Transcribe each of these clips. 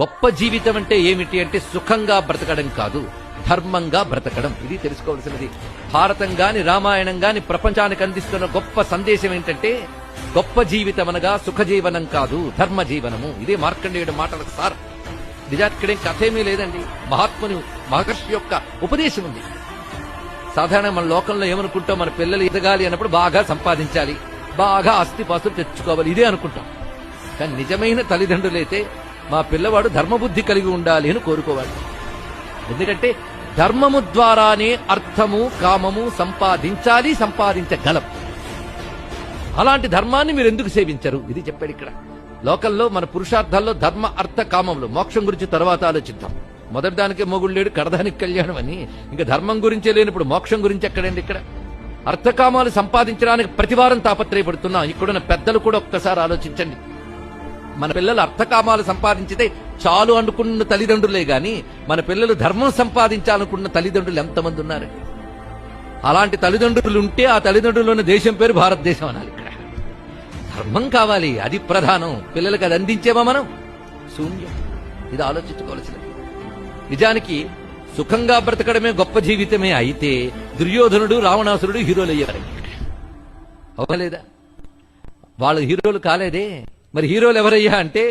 గొప్ప జీవితం అంటే ఏమిటి అంటే సుఖంగా బ్రతకడం కాదు ధర్మంగా బ్రతకడం. ఇది తెలుసుకోవాల్సినది. భారతం గాని రామాయణం గాని ప్రపంచానికి అందిస్తున్న గొప్ప సందేశం ఏంటంటే గొప్ప జీవితం అనగా సుఖజీవనం కాదు ధర్మ జీవనము ఇదే మార్కండేయుడు మాటలకు సార్. నిజానికి ఇక్కడేం కథేమీ లేదండి. మహాత్ముని మహర్షి యొక్క ఉపదేశం ఉంది. సాధారణ మన లోకంలో ఏమనుకుంటాం? మన పిల్లలు ఎదగాలి అన్నప్పుడు బాగా సంపాదించాలి. బాగా ఆస్తిపాస్తులు తెచ్చుకోవాలి. ఇదే అనుకుంటాం. కానీ నిజమైన తల్లిదండ్రులైతే మా పిల్లవాడు ధర్మబుద్ధి కలిగి ఉండాలి అని కోరుకోవాలి. ఎందుకంటే ధర్మము ద్వారానే అర్థము కామము సంపాదించాలి సంపాదించగలం. అలాంటి ధర్మాన్ని మీరు ఎందుకు సేవించరు? ఇది చెప్పాడు ఇక్కడ. లోకల్లో మన పురుషార్థాల్లో ధర్మ అర్థ కామములు. మోక్షం గురించి తర్వాత ఆలోచిద్దాం. మొదటి దానికే మొగుడు లేడు కడదానికి కళ్యాణం అని. ఇంకా ధర్మం గురించే లేనప్పుడు మోక్షం గురించి ఎక్కడండి ఇక్కడ? అర్థకామాలు సంపాదించడానికి ప్రతివారం తాపత్రయపడుతున్నాం. ఇక్కడున్న పెద్దలు కూడా ఒక్కసారి ఆలోచించండి. మన పిల్లలు అర్థకామాలు సంపాదించితే చాలు అనుకున్న తల్లిదండ్రులే గాని మన పిల్లలు ధర్మం సంపాదించాలనుకున్న తల్లిదండ్రులు ఎంతమంది ఉన్నారు? అలాంటి తల్లిదండ్రులు ఉంటే ఆ తల్లిదండ్రులు దేశం పేరు భారతదేశం అనాలి ఇక్కడ. ధర్మం కావాలి అది ప్రధానం. పిల్లలకి అది అందించేమా మనం? శూన్యం. ఇది ఆలోచించుకోవాల్సినది. నిజానికి సుఖంగా బ్రతకడమే గొప్ప జీవితమే అయితే దుర్యోధనుడు రావణాసురుడు హీరోలు అయ్యారు అవ్వలేదా వాళ్ళు హీరోలు కాలేదే? మరి హీరోలు ఎవరయ్యా అంటే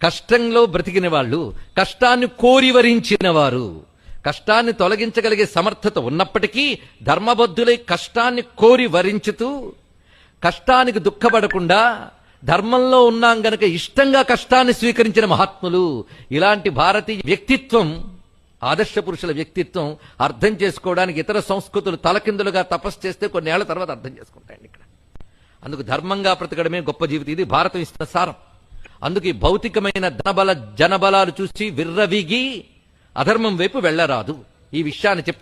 కష్టంలో బ్రతికిన వాళ్ళు కష్టాన్ని కోరి వరించిన వారు కష్టాన్ని తొలగించగలిగే సమర్థత ఉన్నప్పటికీ ధర్మబద్ధులై కష్టాన్ని కోరి వరించుతూ కష్టానికి దుఃఖపడకుండా ధర్మంలో ఉన్నాం గనక ఇష్టంగా కష్టాన్ని స్వీకరించిన మహాత్ములు ఇలాంటి భారతీయ వ్యక్తిత్వం ఆదర్శ పురుషుల వ్యక్తిత్వం అర్థం చేసుకోవడానికి ఇతర సంస్కృతులు తలకిందులుగా తపస్సు చేస్తే కొన్నేళ్ళ తర్వాత అర్థం చేసుకుంటాయండి ఇక్కడ. అందుకు ధర్మంగా బ్రతకడమే గొప్ప జీవితం. ఇది భారతం ఇస్తున్న సారం. అందుకు ఈ భౌతికమైన ధనబల జనబలాలు చూసి విర్రవీగి అధర్మం వైపు వెళ్ళరాదు. ఈ విషయాన్ని చెప్పి